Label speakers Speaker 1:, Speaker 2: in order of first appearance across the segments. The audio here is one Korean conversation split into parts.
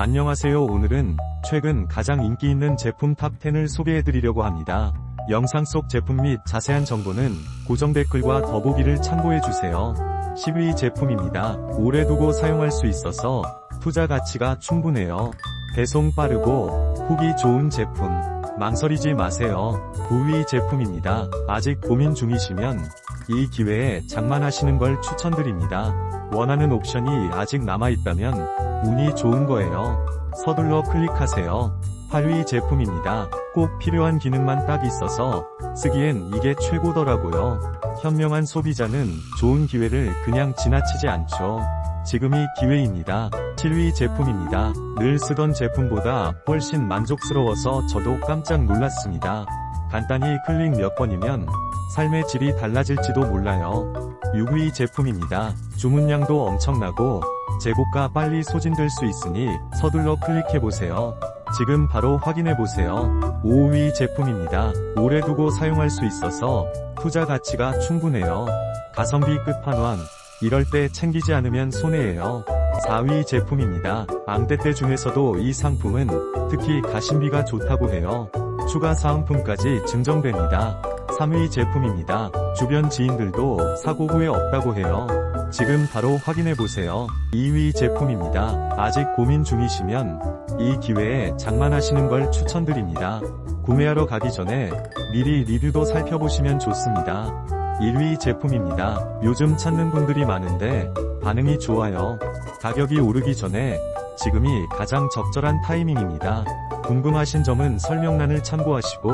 Speaker 1: 안녕하세요 오늘은 최근 가장 인기 있는 제품 탑10을 소개해드리려고 합니다. 영상 속 제품 및 자세한 정보는 고정 댓글과 더보기를 참고해주세요. 10위 제품입니다. 오래 두고 사용할 수 있어서 투자 가치가 충분해요. 배송 빠르고 후기 좋은 제품. 망설이지 마세요. 9위 제품입니다. 아직 고민 중이시면 이 기회에 장만하시는 걸 추천드립니다. 원하는 옵션이 아직 남아있다면 운이 좋은 거예요. 서둘러 클릭하세요. 8위 제품입니다. 꼭 필요한 기능만 딱 있어서 쓰기엔 이게 최고더라고요. 현명한 소비자는 좋은 기회를 그냥 지나치지 않죠. 지금이 기회입니다. 7위 제품입니다. 늘 쓰던 제품보다 훨씬 만족스러워서 저도 깜짝 놀랐습니다. 간단히 클릭 몇 번이면 삶의 질이 달라질지도 몰라요. 6위 제품입니다. 주문량도 엄청나고 재고가 빨리 소진될 수 있으니 서둘러 클릭해보세요. 지금 바로 확인해보세요. 5위 제품입니다. 오래 두고 사용할 수 있어서 투자 가치가 충분해요. 가성비 끝판왕. 이럴 때 챙기지 않으면 손해예요. 4위 제품입니다. 앙대때 중에서도 이 상품은 특히 가심비가 좋다고 해요. 추가 사은품까지 증정됩니다. 3위 제품입니다. 주변 지인들도 사고 후에 없다고 해요. 지금 바로 확인해보세요. 2위 제품입니다. 아직 고민 중이시면 이 기회에 장만하시는 걸 추천드립니다. 구매하러 가기 전에 미리 리뷰도 살펴보시면 좋습니다. 1위 제품입니다. 요즘 찾는 분들이 많은데 반응이 좋아요. 가격이 오르기 전에 지금이 가장 적절한 타이밍입니다. 궁금하신 점은 설명란을 참고하시고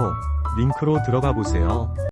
Speaker 1: 링크로 들어가 보세요.